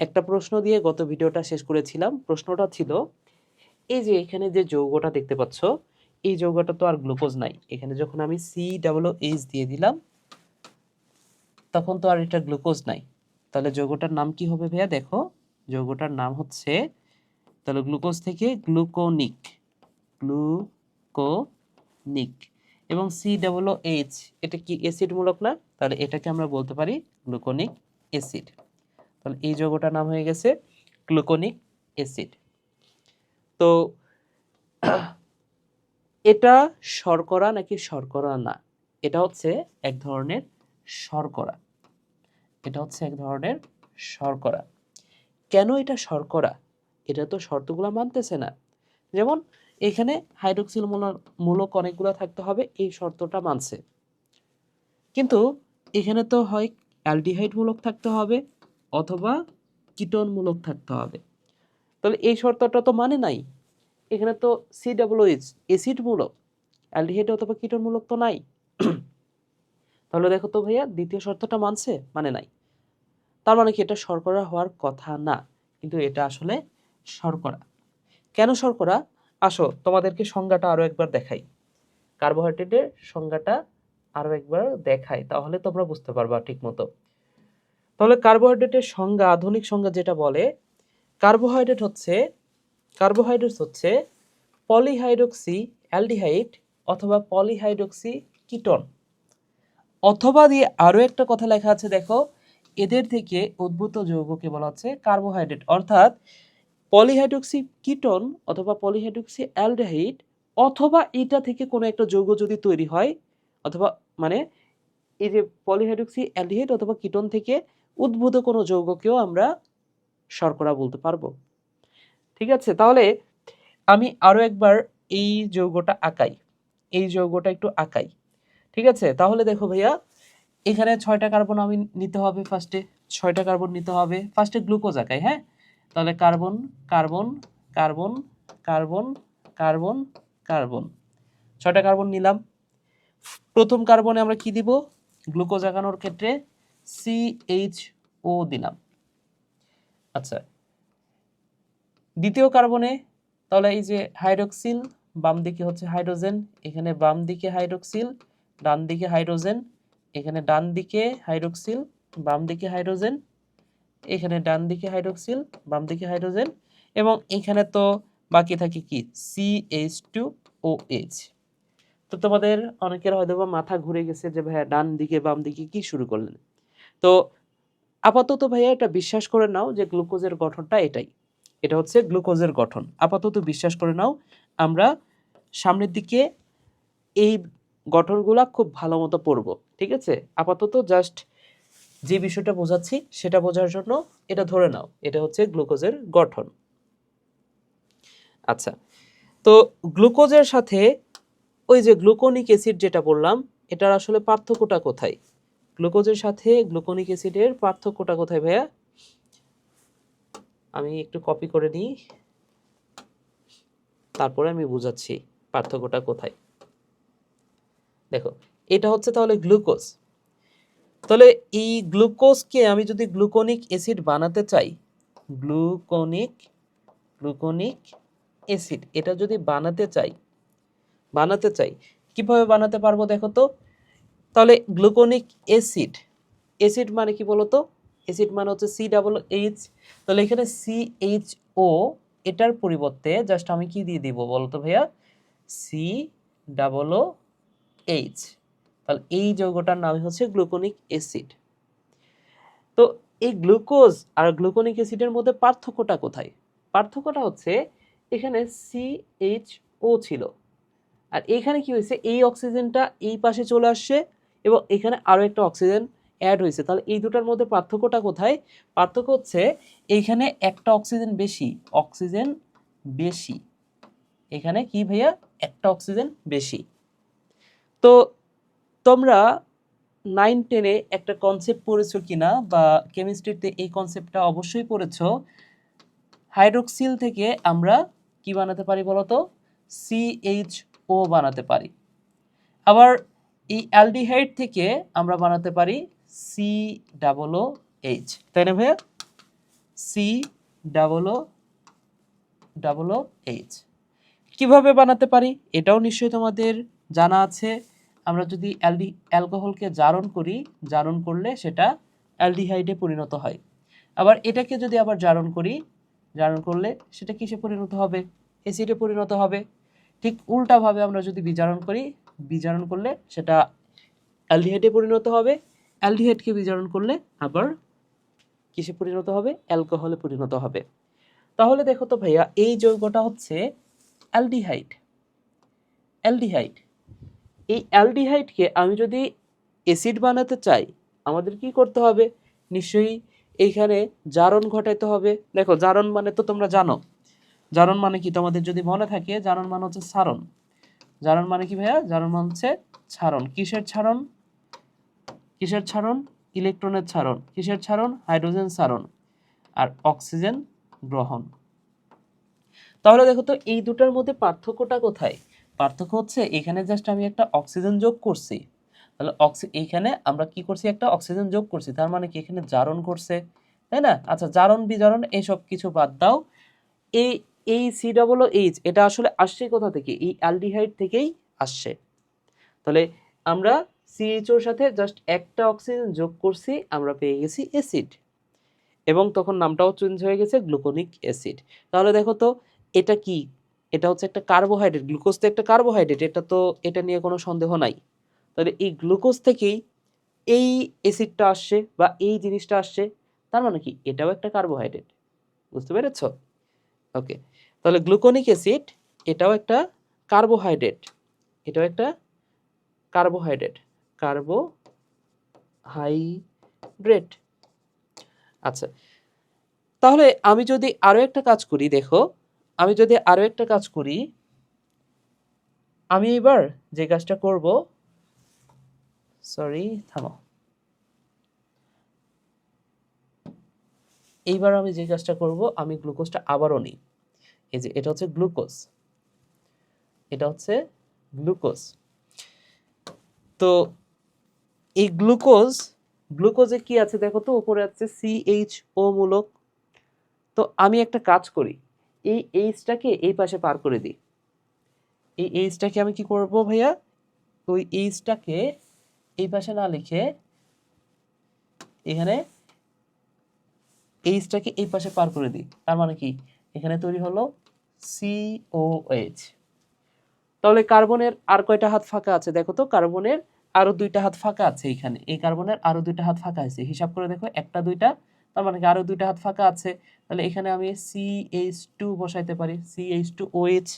একটা প্রশ্ন দিয়ে গত ভিডিওটা শেষ করেছিলাম। প্রশ্নটা ছিল, এই যে এখানে যে যৌগটা দেখতে পাচ্ছ, এই যৌগটা তো আর গ্লুকোজ নাই। এখানে যখন আমি সি ডাবল এইচ দিয়ে দিলাম, তখন তো আর এটা গ্লুকোজ নাই। তাহলে যৌগটার নাম কি হবে ভাইয়া? দেখো, যৌগটার নাম হচ্ছে, তাহলে গ্লুকোজ থেকে গ্লুকোনিক গ্লুকোনিক। এবং সি ডাবল এইচ এটা কি অ্যাসিডমূলক না? তাহলে এটাকে আমরা বলতে পারি গ্লুকোনিক অ্যাসিড তাহলে এই যৌগটার নাম হয়ে গেছে গ্লুকোনিক অ্যাসিড তো এটা শর্করা নাকি শর্করা না? এটা হচ্ছে এক ধরনের শর্করা। এটা হচ্ছে এক ধরনের শর্করা। কেন এটা শর্করা? এটা তো শর্তগুলো মানতেছে না। যেমন এখানে হাইড্রোক্সিল মূলক অনেকগুলো থাকতে হবে, এই শর্তটা মানছে। কিন্তু এখানে তো হয় অ্যালডিহাইড মূলক থাকতে হবে অথবা কীটনমূলক থাকতে হবে। তাহলে এই শর্তটা তো মানে নাই। এখানে তো সি ডাব্লিউএইচ অ্যাসিড মূলক অ্যালডিহাইড অথবা কীটনমূলক তো নাই। তাহলে দেখো তো ভাইয়া, দ্বিতীয় শর্তটা মানছে মানে নাই। তার মানে কি এটা শর্করা হওয়ার কথা না, কিন্তু এটা আসলে শর্করা। কেন শর্করা? আসো, তোমাদেরকে সংজ্ঞাটা আরও একবার দেখাই। কার্বোহাইড্রেটের সংজ্ঞাটা আরও একবার দেখাই, তাহলে তোমরা বুঝতে পারবা ঠিক মতো তাহলে কার্বোহাইড্রেটের সংজ্ঞা, আধুনিক সংজ্ঞা যেটা বলে, কার্বোহাইড্রেট হচ্ছে কার্বোহাইড্রেট হচ্ছে পলিহাইড্রক্সি অ্যালডিহাইড অথবা পলিহাইড্রক্সি কিটন। অথবা দিয়ে আরও একটা কথা লেখা আছে, দেখো, এদের থেকে উদ্ভূত যৌগকে বলা হচ্ছে কার্বোহাইড্রেট। অর্থাৎ পলিহাইড্রক্সি কিটন অথবা পলিহাইড্রক্সি অ্যালডিহাইড অথবা এটা থেকে কোনো একটা যৌগ যদি তৈরি হয়, অথবা মানে এই যে পলিহাইড্রক্সি অ্যালডিহাইড অথবা কিটন থেকে উদ্ভূত কোনো যৌগকেও আমরা শর্করা বলতে পারব। ঠিক আছে, তাহলে আমি আরও একবার এই যৌগটা আঁকাই। এই যৌগটা একটু আঁকাই। ঠিক আছে, তাহলে দেখো ভাইয়া, এখানে ছয়টা কার্বন আমি নিতে হবে ফার্স্টে ছয়টা কার্বন নিতে হবে। ফার্স্টে গ্লুকোজ আঁকাই হ্যাঁ? তাহলে carbon carbon carbon carbon carbon carbon. ছয়টা কার্বন নিলাম। প্রথম কার্বনে আমরা কি দিব? গ্লুকোজ আঁকানোর ক্ষেত্রে ও দিলাম। আচ্ছা দ্বিতীয় কার্বনে তাহলে এই যে হাইড্রোক্সিল, বাম দিকে হচ্ছে হাইড্রোজেন, এখানে বাম দিকে হাইড্রোক্সিল, ডান দিকে হাইড্রোজেন, এখানে ডান দিকে হাইড্রোক্সিল, বাম দিকে হাইড্রোজেন, এখানে ডান দিকে হাইড্রোক্সিল, বাম দিকে হাইড্রোজেন, এবং এখানে তো বাকি থাকে কি? এইচ টু ও এইচ তো তোমাদের অনেকের হয়তো মাথা ঘুরে গেছে যে ভাইয়া ডান দিকে বাম দিকে কি শুরু করলেন? তো আপাতত ভাইয়া এটা বিশ্বাস করে নাও যে গ্লুকোজের গঠনটা এটাই। এটা হচ্ছে গ্লুকোজের গঠন। আপাতত বিশ্বাস করে নাও, আমরা সামনের দিকে এই গঠনগুলা খুব ভালো মতো পড়ব, ঠিক আছে? আপাতত জাস্ট যে বিষয়টা বোঝাচ্ছি সেটা বোঝার জন্য এটা ধরে নাও, এটা হচ্ছে গ্লুকোজের গঠন। আচ্ছা তো গ্লুকোজের সাথে ওই যে গ্লুকোনিক অ্যাসিড যেটা বললাম, এটার আসলে পার্থক্যটা কোথায়? গ্লুকোজের সাথে গ্লুকোনিক অ্যাসিডের পার্থক্যটা কোথায় ভাইয়া? আমি একটু কপি করে নিই। তারপরে আমি বুঝাচ্ছি পার্থক্যটা কোথায়। দেখো, এটা হচ্ছে তাহলে গ্লুকোজ। তাহলে এই গ্লুকোজকে আমি যদি গ্লুকোনিক অ্যাসিড বানাতে চাই, গ্লুকোনিক গ্লুকোনিক অ্যাসিড, এটা যদি বানাতে চাই বানাতে চাই, কীভাবে বানাতে পারব দেখো তো? তাহলে গ্লুকোনিক অ্যাসিড অ্যাসিড মানে কি বলতো? অ্যাসিড মানে হচ্ছে সি ডাবল এইচ তাহলে এখানে সি এইচ ও এটার পরিবর্তে জাস্ট আমি কি দিয়ে দিব বলতো ভাইয়া? সি ডাবল ও এইচ তাহলে এই যৌগটার নাম হচ্ছে গ্লুকোনিক অ্যাসিড। তো এই গ্লুকোজ আর গ্লুকোনিক অ্যাসিডের মধ্যে পার্থক্যটা কোথায়? পার্থক্যটা হচ্ছে এখানে সি এইচ ও ছিল। আর এখানে কি হয়েছে? এই অক্সিজেনটা এই পাশে চলে আসছে এবং এখানে আরও একটা অক্সিজেন অ্যাড হয়েছে। তাহলে এই দুটার মধ্যে পার্থক্যটা কোথায়? পার্থক্য হচ্ছে এইখানে একটা অক্সিজেন বেশি অক্সিজেন বেশি। এখানে কি ভাইয়া? একটা অক্সিজেন বেশি। তো তোমরা নাইন টেনে একটা কনসেপ্ট পড়েছো কিনা বা কেমিস্ট্রিতে এই কনসেপ্টটা অবশ্যই পড়েছো হাইড্রোক্সিল থেকে আমরা কি বানাতে পারি বলতো? সিএইচ ও বানাতে পারি। আবার এই অ্যালডিহাইড থেকে আমরা বানাতে পারি সি ডাবল এইচ তাই না ভাইয়া? সি ডাবল ডাবল এইচ কীভাবে বানাতে পারি? এটাও নিশ্চয়ই তোমাদের জানা আছে। আমরা যদি অ্যালডি অ্যালকোহলকে জারণ করি, জারণ করলে সেটা অ্যালডিহাইডে পরিণত হয়। আবার এটাকে যদি আবার জারণ করি, জারণ করলে সেটা কিসে পরিণত হবে? অ্যাসিডে পরিণত হবে। ঠিক উল্টাভাবে আমরা যদি বিজারণ করি বিজারণ করলে সেটা অ্যালডিহাইডে পরিণত হবে। অ্যালডিহাইডকে বিজারণ করলে আবার কিসে পরিণত হবে? অ্যালকোহলে পরিণত হবে। তাহলে দেখো তো ভাইয়া, এই যৌগটা হচ্ছে অ্যালডিহাইড। অ্যালডিহাইড। এই অ্যালডিহাইডকে আমি যদি অ্যাসিড বানাতে চাই, আমাদের কি করতে হবে? নিশ্চয়ই এইখানে জারণ ঘটাইতে হবে। দেখো, জারণ মানে তো তোমরা জানো। জারণ মানে কি? তোমাদের যদি মনে থাকে, জারণ মানে হচ্ছে সারণ। জারণ মানে কি ভাইয়া? জারণ মানে হচ্ছে ছারণ। কিসের ছারণ? কিসের ছারণ? ইলেকট্রনের ছারণ। কিসের ছারণ? হাইড্রোজেন ছারণ। আর অক্সিজেন গ্রহণ। তাহলে দেখো তো, এই দুটার মধ্যে পার্থক্যটা কোথায়? পার্থক্য হচ্ছে এখানে জাস্ট আমি একটা অক্সিজেন যোগ করছি। তাহলে অক্সি এইখানে আমরা কি করছি? একটা অক্সিজেন যোগ করছি। তার মানে কি? এখানে জারণ করছে। তাই না? আচ্ছা জারণ বিজারণ এইসব কিছু বাদ দাও। এই এই সি ডাবল এইচ এটা আসলে আসছে কোথা থেকে? এই অ্যালডিহাইড থেকেই আসছে। তাহলে আমরা সিএইচওর সাথে জাস্ট একটা অক্সিজেন যোগ করছি, আমরা পেয়ে গেছি অ্যাসিড। এবং তখন নামটাও চেঞ্জ হয়ে গেছে, গ্লুকোনিক অ্যাসিড। তাহলে দেখো তো, এটা কি? এটা হচ্ছে একটা কার্বোহাইড্রেট, গ্লুকোজ তো একটা কার্বোহাইড্রেট, এটা তো, এটা নিয়ে কোনো সন্দেহ নাই। তাহলে এই গ্লুকোজ থেকেই এই অ্যাসিডটা আসছে বা এই জিনিসটা আসছে, তার মানে কি? এটাও একটা কার্বোহাইড্রেট। বুঝতে পেরেছ? ওকে। তাহলে গ্লুকোনিক অ্যাসিড, এটাও একটা কার্বোহাইড্রেট, এটাও একটা কার্বোহাইড্রেট কার্বোহাইড্রেট। আচ্ছা তাহলে আমি যদি আরও একটা কাজ করি, দেখো, আমি যদি আরও একটা কাজ করি, আমি এবার যে কাজটা করব সরি থামো। এইবার আমি যে কাজটা করব, আমি গ্লুকোজটা আবারও নিই। এই যে এটা হচ্ছে গ্লুকোজ। এটা হচ্ছে গ্লুকোজ। তো এই গ্লুকোজ, গ্লুকোজে কি আছে দেখো তো? উপরে আছে সিএইচ ও মূলক। তো আমি একটা কাজ করি, এই এইচটাকে এই পাশে পার করে দিই। এই এইচটাকে আমি কি করব ভাইয়া? ওই এইচটাকে এই পাশে না লিখে এখানে এইচটাকে এই পাশে পার করে দিই। তার মানে কি? এখানে তৈরি হলো সিওএইচ তাহলে কার্বনের আর কয়টা হাত ফাঁকা আছে? দেখো তো, কার্বনের আরও দুইটা হাত ফাঁকা আছে এখানে। এই কার্বনের আরও দুইটা হাত ফাঁকা আছে। হিসাব করে দেখো, একটা, দুইটা, তার মানে আরও দুইটা হাত ফাঁকা আছে? তাহলে এখানে আমি সি এইচ টু বসাইতে পারি। C H two O H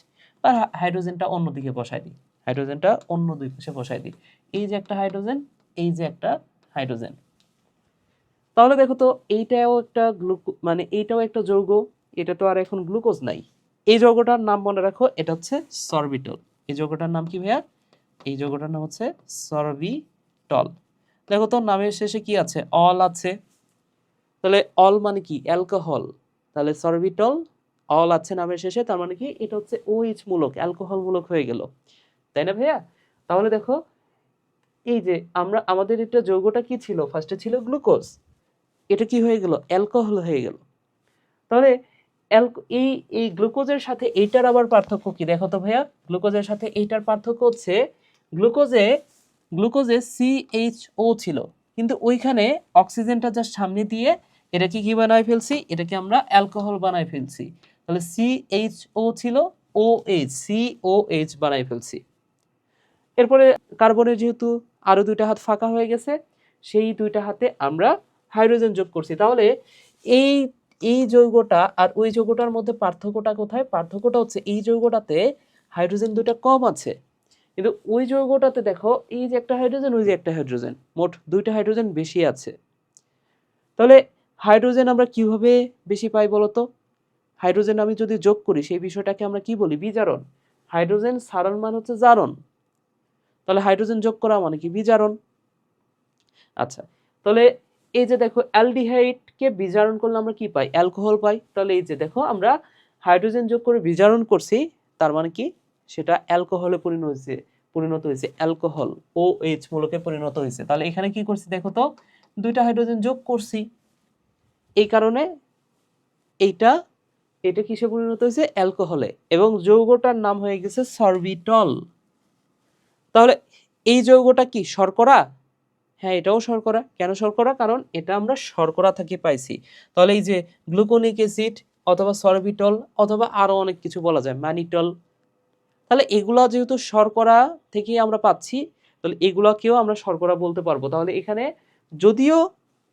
আর হাইড্রোজেনটা অন্যদিকে বসাই দিই। হাইড্রোজেনটা অন্য দুই পাশে বসাই দিই। এই যে একটা হাইড্রোজেন, এই যে একটা হাইড্রোজেন। তাহলে দেখো তো, এইটাও একটা গ্লুকো মানে এইটাও একটা যৌগ, এটা তো আর এখন গ্লুকোজ নাই। এই যৌগটার নাম মনে রাখো, এটা হচ্ছে সরবিটল। এই যৌগটার নাম কি ভাইয়া? এই যৌগটার নাম হচ্ছে সরবিটল। দেখো তো, নামের শেষে কি আছে? অল আছে। তাহলে অল মানে কি? অ্যালকোহল। তাহলে সরবিটল, অল আছে নামের শেষে, তার মানে কি? এটা হচ্ছে ওইচ মূলক, অ্যালকোহল মূলক হয়ে গেল। তাই না ভাইয়া? তাহলে দেখো, এই যে আমরা, আমাদের এটা যৌগটা কি ছিল? ফার্স্টে ছিল গ্লুকোজ। এটা কি হয়ে গেল? অ্যালকোহল হয়ে গেল। তাহলে এই এই গ্লুকোজের সাথে এইটার আবার পার্থক্য কি? দেখো তো ভাইয়া, গ্লুকোজের সাথে এইটার পার্থক্য হচ্ছে গ্লুকোজে গ্লুকোজে সিএইচও ছিল, কিন্তু ওইখানে অক্সিজেনটা জাস্ট সামনে দিয়ে এটাকে কি বানায় ফেলছি? এটাকে আমরা অ্যালকোহল বানায় ফেলছি। তাহলে সিএইচও ছিল ও এইচ সিওএইচ বানায় ফেলছি। এরপরে কার্বনের যেহেতু আরও দুইটা হাত ফাঁকা হয়ে গেছে, সেই দুইটা হাতে আমরা হাইড্রোজেন যোগ করছি। তাহলে এই এই যৌগটা আর ওই যৌগটার মধ্যে পার্থক্যটা কোথায়? পার্থক্যটা হচ্ছে এই যৌগটাতে হাইড্রোজেন দুইটা কম আছে। কিন্তু ওই যৌগটাতে দেখো, এই যে একটা হাইড্রোজেন, ওই যে একটা হাইড্রোজেন, মোট দুইটা হাইড্রোজেন বেশি আছে। তাহলে হাইড্রোজেন আমরা কীভাবে বেশি পাই বলতো? হাইড্রোজেন আমি যদি যোগ করি, সেই বিষয়টাকে আমরা কি বলি? বিজারণ। হাইড্রোজেন সারণ মানে হচ্ছে জারণ। তাহলে হাইড্রোজেন যোগ করা মানে কি? বিজারণ। আচ্ছা তাহলে এই যে দেখো অ্যালডিহাইডকে বিজারণ করলে আমরা কি পাই? অ্যালকোহল পাই। তাহলে এই যে দেখো, আমরা হাইড্রোজেন যোগ করে বিজারণ করছি, তার মানে কি? সেটা অ্যালকোহলে পরিণত হয়েছে পরিণত হয়েছে। অ্যালকোহল ও এইচ মূলকে পরিণত হয়েছে। তাহলে এখানে কি করছি দেখো তো? দুইটা হাইড্রোজেন যোগ করছি। এই কারণে এইটা, এটা কিসে পরিণত হয়েছে? অ্যালকোহলে। এবং যৌগটার নাম হয়ে গেছে সরবিটল তাহলে এই যৌগটা কি? শর্করা? হ্যাঁ এটাও শর্করা। কেন শর্করা? কারণ এটা আমরা শর্করা থেকে পাইছি। তাহলে এই যে গ্লুকোনিক অ্যাসিড অথবা সরবিটল অথবা আরও অনেক কিছু বলা যায় ম্যানিটল তাহলে এগুলা যেহেতু শর্করা থেকেই আমরা পাচ্ছি, তাহলে এগুলাকেও আমরা শর্করা বলতে পারব। তাহলে এখানে যদিও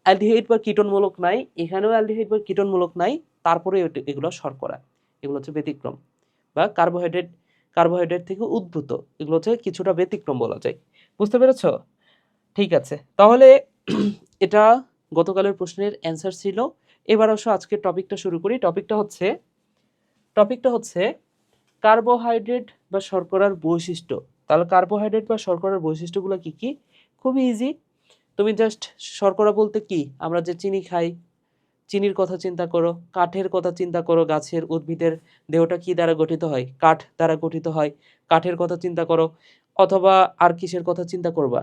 অ্যালডিহাইড বা কিটনমূলক নাই, এখানেও অ্যালডিহাইড বা কিটনমূলক নাই তারপরে এগুলো শর্করা। এগুলো হচ্ছে ব্যতিক্রম বা কার্বোহাইড্রেট কার্বোহাইড্রেট থেকে উদ্ভূত। এগুলো হচ্ছে কিছুটা ব্যতিক্রম বলা যায়। বুঝতে পেরেছ? ঠিক আছে। তাহলে এটা গতকালের প্রশ্নের অ্যান্সার ছিল। এবার অবশ্য আজকের টপিকটা শুরু করি। টপিকটা হচ্ছে টপিকটা হচ্ছে কার্বোহাইড্রেট বা শর্করার বৈশিষ্ট্য। তাহলে কার্বোহাইড্রেট বা শর্করার বৈশিষ্ট্যগুলো কি কি? খুবই ইজি তুমি জাস্ট শর্করা বলতে কি? আমরা যে চিনি খাই, চিনির কথা চিন্তা করো, কাঠের কথা চিন্তা করো, গাছের উদ্ভিদের দেহটা কি দ্বারা গঠিত হয়? কাঠ দ্বারা গঠিত হয়। কাঠের কথা চিন্তা করো, অথবা আর কিসের কথা চিন্তা করবা?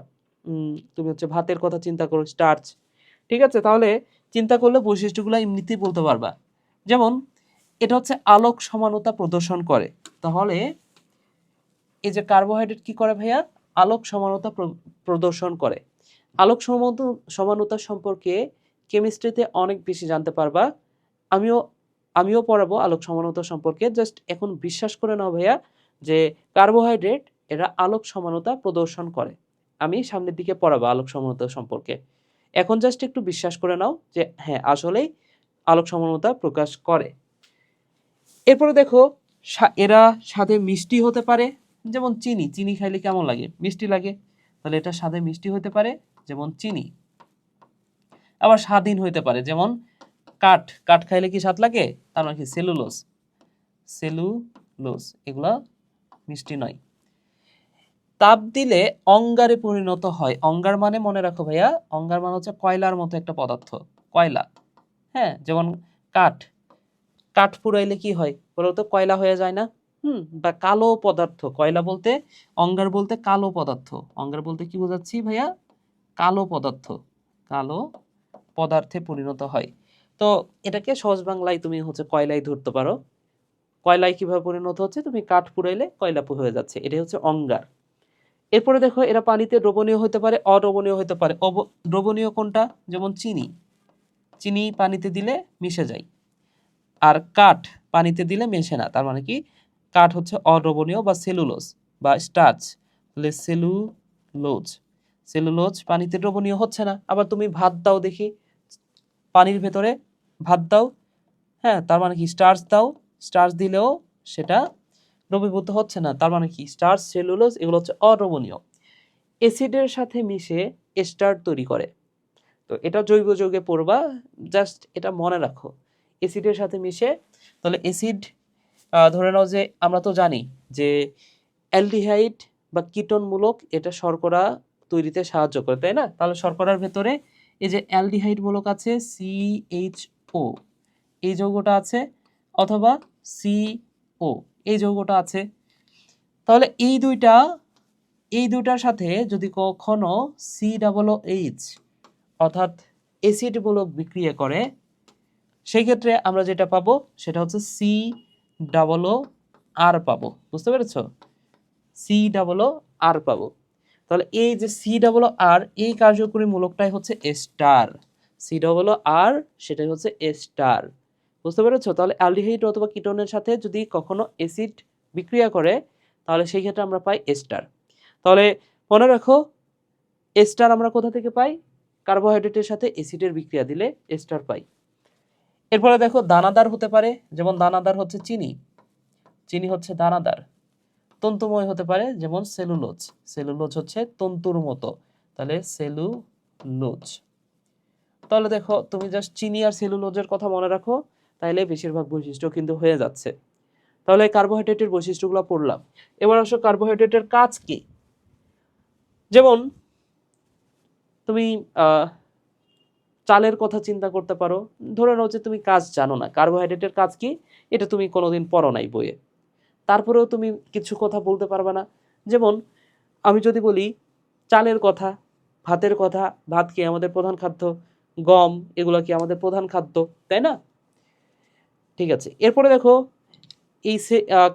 তুমি হচ্ছে ভাতের কথা চিন্তা করো স্টার্চ ঠিক আছে? তাহলে চিন্তা করলে বৈশিষ্ট্যগুলো এমনিতেই বলতে পারবা। যেমন, এটা হচ্ছে আলোক সমানতা প্রদর্শন করে। তাহলে এই যে কার্বোহাইড্রেট কি করে ভাইয়া? আলোক সমানতা প্র- প্রদর্শন করে। আলোক সমানতা সম্পর্কে কেমিস্ট্রিতে অনেক বেশি জানতে পারবা। আমিও আমিও পড়াবো আলোক সমানতা সম্পর্কে। জাস্ট এখন বিশ্বাস করে নাও ভাইয়া যে কার্বোহাইড্রেট এরা আলোক সমানতা প্রদর্শন করে। আমি সামনের দিকে পড়াবো আলোক সমানতা সম্পর্কে। এখন জাস্ট একটু বিশ্বাস করে নাও যে হ্যাঁ আসলেই আলোক সমানতা প্রকাশ করে। এরপরে দেখো এরা স্বাদে মিষ্টি হতে পারে, যেমন চিনি। চিনি খাইলে কেমন লাগে? মিষ্টি লাগে। তাহলে এটা স্বাদে মিষ্টি হতে পারে, যেমন চিনি। আবার স্বাধীন হইতে পারে, যেমন কাঠ। কাঠ খাইলে কি স্বাদ লাগে? তার মানে কি? সেলুলোজ। সেলুলোজ। এগুলা মিষ্টি নয়। তাপ দিলে অঙ্গারে পরিণত হয়। অঙ্গার মানে মনে রাখো ভাইয়া, অঙ্গার মানে হচ্ছে কয়লার মতো একটা পদার্থ, কয়লা। হ্যাঁ যেমন কাঠ। কাঠ পুড়াইলে কি হয়? বলো তো কয়লা হয়ে যায় না? হুম, বা কালো পদার্থ। কয়লা বলতে, অঙ্গার বলতে কালো পদার্থ। অঙ্গার বলতে কি বোঝাচ্ছি ভাইয়া? কালো পদার্থ। কালো পদার্থে পরিণত হয়। তো এটাকে সহজ বাংলায় তুমি হচ্ছে কয়লায় ধরতে পারো। কয়লায় কীভাবে পরিণত হচ্ছে? তুমি কাঠ পুড়াইলে কয়লা হয়ে যাচ্ছে। এটাই হচ্ছে অঙ্গার। এরপরে দেখো, এরা পানিতে দ্রবণীয় হতে পারে, অদ্রবণীয় হতে পারে। দ্রবণীয় কোনটা? যেমন চিনি। চিনি পানিতে দিলে মিশে যায়। আর কাঠ পানিতে দিলে মেশে না। তার মানে কি? কাঠ হচ্ছে অদ্রবণীয় বা সেলুলোজ বা স্টার্চ। তাহলে সেলুলোজ। সেলুলোজ পানিতে দ্রবণীয় হচ্ছে না। আবার তুমি ভাত দাও দেখি। পানির ভেতরে ভাত দাও। হ্যাঁ তার মানে কি? স্টার্চ দাও। স্টার্চ দিলেও সেটা দ্রবীভূত হচ্ছে না, তার মানে কি? স্টার্চ সেলুলোজ, এগুলো হচ্ছে অদ্রবণীয়। অ্যাসিডের সাথে মিশে এস্টার তৈরি করে। তো এটা জৈব যৌগে পড়বা, জাস্ট এটা মনে রাখো। অ্যাসিডের সাথে মিশে, তাহলে অ্যাসিড ধরে নাও যে আমরা তো জানি যে অ্যালডিহাইড বা কীটনমূলক এটা শর্করা তৈরিতে সাহায্য করে, তাই না? তাহলে শর্করার ভেতরে এই যে অ্যালডিহাইড মূলক আছে সিএইচও এই যৌগটা আছে, অথবা সিও এই যৌগটা আছে। তাহলে এই দুইটা, এই দুইটার সাথে যদি কখনো সি ডাবল এইচ অর্থাৎ অ্যাসিড মূলক বিক্রিয়া করে সেই ক্ষেত্রে আমরা যেটা পাবো সেটা হচ্ছে সি ডাবল আর পাবো। বুঝতে পেরেছ? সি ডাবল আর পাবো। তাহলে এই যে সি ডাবল আর এই কার্যকরী মূলকটাই হচ্ছে স্টার সি ডাবল আর সেটাই হচ্ছে স্টার বুঝতে পেরেছ? তাহলে অ্যালডিহাইড অথবা কিটোনের সাথে যদি কখনো অ্যাসিড বিক্রিয়া করে, তাহলে সেই ক্ষেত্রে আমরা পাই এস্টার। তাহলে মনে রাখো, এস্টার আমরা কোথা থেকে পাই? কার্বোহাইড্রেটের সাথে অ্যাসিডের বিক্রিয়া দিলে এস্টার পাই। এরপরে দেখো, দানাদার হতে পারে, যেমন দানাদার হচ্ছে চিনি। চিনি হচ্ছে দানাদার। তন্তুময় হতে পারে, যেমন সেলুলোজ। সেলুলোজ হচ্ছে তন্তুর মতো। তাহলে সেলুলোজ। তাহলে দেখো, তুমি জাস্ট চিনি আর সেলুলোজের কথা মনে রাখো। তাহলে বেশিরভাগ বৈশিষ্ট্য কিন্তু হয়ে যাচ্ছে। তাহলে কার্বোহাইড্রেটের বৈশিষ্ট্যগুলো পড়লাম। এবার আসো কার্বোহাইড্রেটের কাজ কি? যেমন, তুমি চালের কথা চিন্তা করতে পারো। ধরে নাও যে তুমি কাজ জানো না। কার্বোহাইড্রেটের কাজ কি? এটা তুমি কোনোদিন পড়ো নাই বইয়ে। তারপরেও তুমি কিছু কথা বলতে পারবে না। যেমন, আমি যদি বলি, চালের কথা, ভাতের কথা, ভাত কি আমাদের প্রধান খাদ্য? গম, এগুলো কি আমাদের প্রধান খাদ্য? তাই না? ঠিক আছে। এরপরে দেখো, এই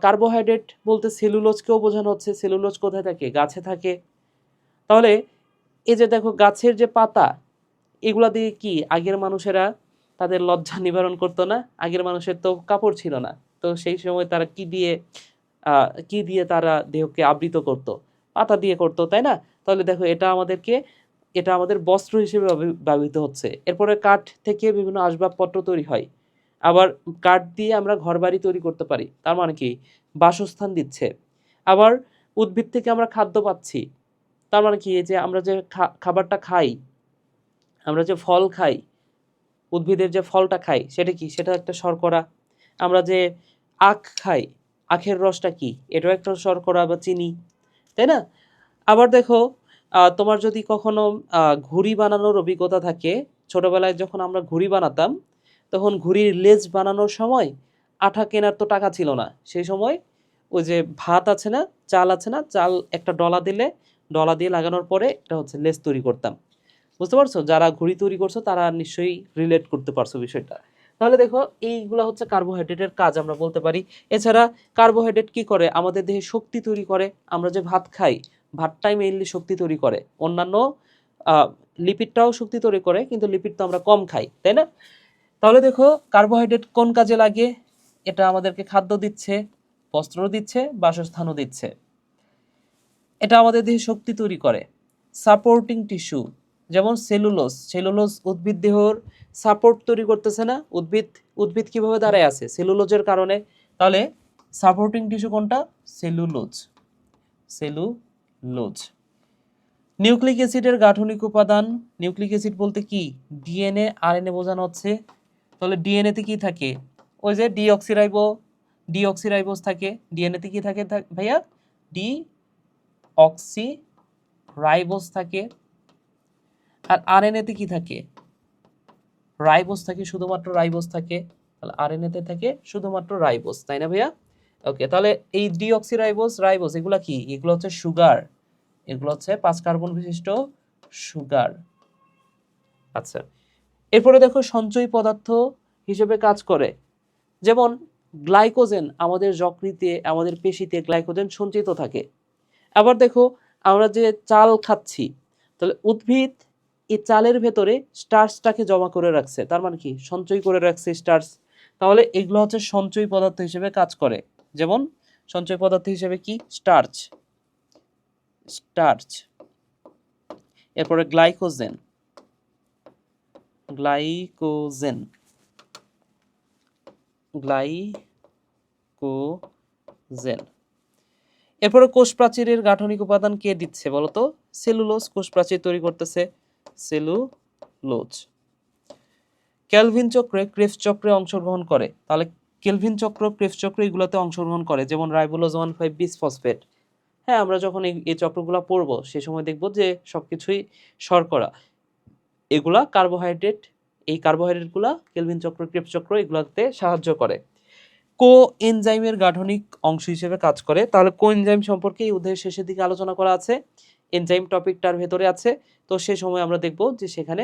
কার্বোহাইড্রেট বলতে সেলুলোজকেও বোঝানো হচ্ছে। সেলুলোজ কোথায় থাকে? গাছে থাকে। তাহলে এই যে দেখো, গাছের যে পাতা, এগুলা দিয়ে কি? আগের মানুষেরা তাদের লজ্জা নিবারণ করতো না? আগের মানুষের তো কাপড় ছিল না। তো সেই সময় তারা কি দিয়ে কি দিয়ে তারা দেহকে আবৃত করতো? পাতা দিয়ে করতো, তাই না? তাহলে দেখো, এটা আমাদেরকে, এটা আমাদের বস্ত্র হিসেবে ব্যবহৃত হচ্ছে। এরপরে কাঠ থেকে বিভিন্ন আসবাবপত্র তৈরি হয়। আবার কাঠ দিয়ে আমরা ঘরবাড়ি তৈরি করতে পারি, তার মানে কি? বাসস্থান দিচ্ছে। আবার উদ্ভিদ থেকে আমরা খাদ্য পাচ্ছি, তার মানে কি? যে আমরা যে খাবারটা খাই, আমরা যে ফল খাই, উদ্ভিদের যে ফলটা খাই, সেটা কি? সেটা একটা শর্করা। আমরা যে আখ খাই, আখের রসটা কি? এটাও একটা শর্করা বা চিনি, তাই না? আবার দেখো তোমার যদি কখনো ঘুড়ি বানানোর অভিজ্ঞতা থাকে, ছোটবেলায় যখন আমরা ঘুড়ি বানাতাম তখন ঘুড়ির লেজ বানানোর সময় আঠা কেনার তো টাকা ছিল না। সেই সময় ওই যে ভাত আছে না, চাল আছে না, চাল একটা ডলা দিলে, ডলা দিয়ে লাগানোর পরে এটা হচ্ছে লেজ তৈরি করতাম। বুঝতে পারছ? যারা ঘুড়ি তৈরি করছ, তারা নিশ্চয়ই রিলেট করতে পারছ বিষয়টা। তাহলে দেখো, এইগুলো হচ্ছে কার্বোহাইড্রেটের কাজ আমরা বলতে পারি। এছাড়া কার্বোহাইড্রেট কি করে? আমাদের দেহে শক্তি তৈরি করে, আমরা যে ভাত খাই, ভাতটাই মেইনলি শক্তি তৈরি করে। অন্যান্য লিপিডটাও শক্তি তৈরি করে, কিন্তু লিপিড তো আমরা কম খাই, তাই না? তাহলে দেখো কার্বোহাইড্রেট কোন কাজে লাগে? এটা আমাদেরকে খাদ্য দিচ্ছে, বস্ত্র দিচ্ছে, বাসস্থানও দিচ্ছে। এটা আমাদের দেহে শক্তি তৈরি করে। সাপোর্টিং টিস্যু যেমন সেলুলোস সেলুলোস উদ্ভিদ দেহর সাপোর্ট তৈরি করতেছে না? উদ্ভিদ উদ্ভিদ কীভাবে দাঁড়ায় আছে? সেলুলোজের কারণে। তাহলে সাপোর্টিং টিস্যু কোনটা? সেলুলোজ সেলুলোজ নিউক্লিক অ্যাসিডের গাঠনিক উপাদান নিউক্লিক অ্যাসিড বলতে কি? ডিএনএ আর আরএনএ বোঝানো হচ্ছে। তাহলে ডিএনএ তে কি থাকে? ওই যে ডিঅক্সিরাইবো ডিঅক্সিরাইবোজ থাকে। ডিএনএ তে কি থাকে ভাইয়া? ডি অক্সি রাইবোজ থাকে আর আরএনএ তে কি থাকে? রাইবোজ থাকে, শুধুমাত্র রাইবোজ থাকে। তাহলে আরএনএ তে থাকে, শুধুমাত্র রাইবোজ তাই না ভাইয়া? ওকে তাহলে এই ডিঅক্সিরাইবোজ রাইবোজ এগুলা কি? এগুলো হচ্ছে সুগার এগুলো হচ্ছে পাঁচ কার্বন বিশিষ্ট সুগার আচ্ছা এরপরে দেখো সঞ্চয়ী পদার্থ হিসেবে কাজ করে। যেমন গ্লাইকোজেন আমাদের যকৃতে, আমাদের পেশিতে গ্লাইকোজেন সঞ্চিত থাকে। আবার দেখো আমরা যে চাল খাচ্ছি, তাহলে উদ্ভিদ এই চালের ভেতরে স্টার্চটাকে জমা করে রাখছে। তার মানে কি? সঞ্চয় করে রাখছে স্টার্চ। তাহলে এগুলো হচ্ছে সঞ্চয় পদার্থ হিসেবে কাজ করে। যেমন সঞ্চয় পদার্থ হিসেবে কি? স্টার্চ। স্টার্চ। এরপরে গ্লাইকোজেন। গ্লাইকোজেন। গ্লাইকোজেন। এরপরে কোষ প্রাচীরের গাঠনিক উপাদান কে দিচ্ছে বলতো? সেলুলোজ কোষ প্রাচীর তৈরি করতেছে সেলুলোজ। ক্যালভিন চক্রে ক্রেফ চক্রে অংশগ্রহণ করে। তাহলে কেলভিন চক্র, ক্রেফ চক্র এগুলোতে অংশগ্রহণ করে, যেমন ribulose one five bis phosphate. হ্যাঁ আমরা যখন এই চক্রগুলো পড়ব, সে সময় দেখব যে সবকিছুই শর্করা। এগুলা কার্বোহাইড্রেট এই কার্বোহাইড্রেটগুলা কেলভিন চক্র ক্রেপ চক্র এগুলাতে সাহায্য করে। কো এনজাইমের গাঠনিক অংশ হিসেবে কাজ করে। তাহলে কো এনজাইম সম্পর্কে এই অধ্যায়ের শেষের দিকে আলোচনা করা আছে। এনজাইম টপিকটার ভেতরে আছে। তো সে সময় আমরা দেখব যে সেখানে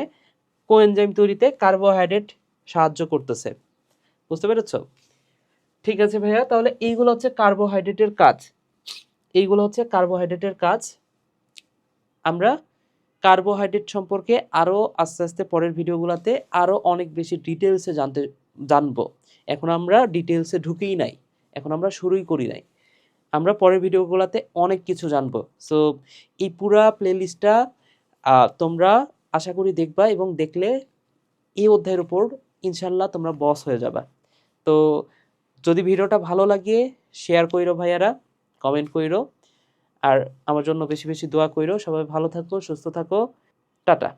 কো এনজাইম তৈরিতে কার্বোহাইড্রেট সাহায্য করতেছে। বুঝতে পেরেছ? ঠিক আছে ভাইয়া, তাহলে এইগুলো হচ্ছে কার্বোহাইড্রেটের কাজ। এইগুলো হচ্ছে কার্বোহাইড্রেটের কাজ। আমরা কার্বোহাইড্রেট সম্পর্কে আরও আস্তে আস্তে পরের ভিডিওগুলোতে আরও অনেক বেশি ডিটেলসে জানতে, জানব। এখন আমরা ডিটেলসে ঢুকেই নাই। এখন আমরা শুরুই করি নাই। আমরা পরের ভিডিওগুলোতে অনেক কিছু জানব। সো এই পুরা প্লেলিস্টটা তোমরা আশা করি দেখবা এবং দেখলে এই অধ্যায়ের উপর ইনশাল্লাহ তোমরা বস হয়ে যাবা। তো, যদি ভিডিওটা ভালো লাগে শেয়ার কইরো ভাইয়ারা কমেন্ট কইরো। আর আমার জন্য বেশি বেশি দোয়া কইরো সবাই ভালো থাকো সুস্থ থাকো। টাটা।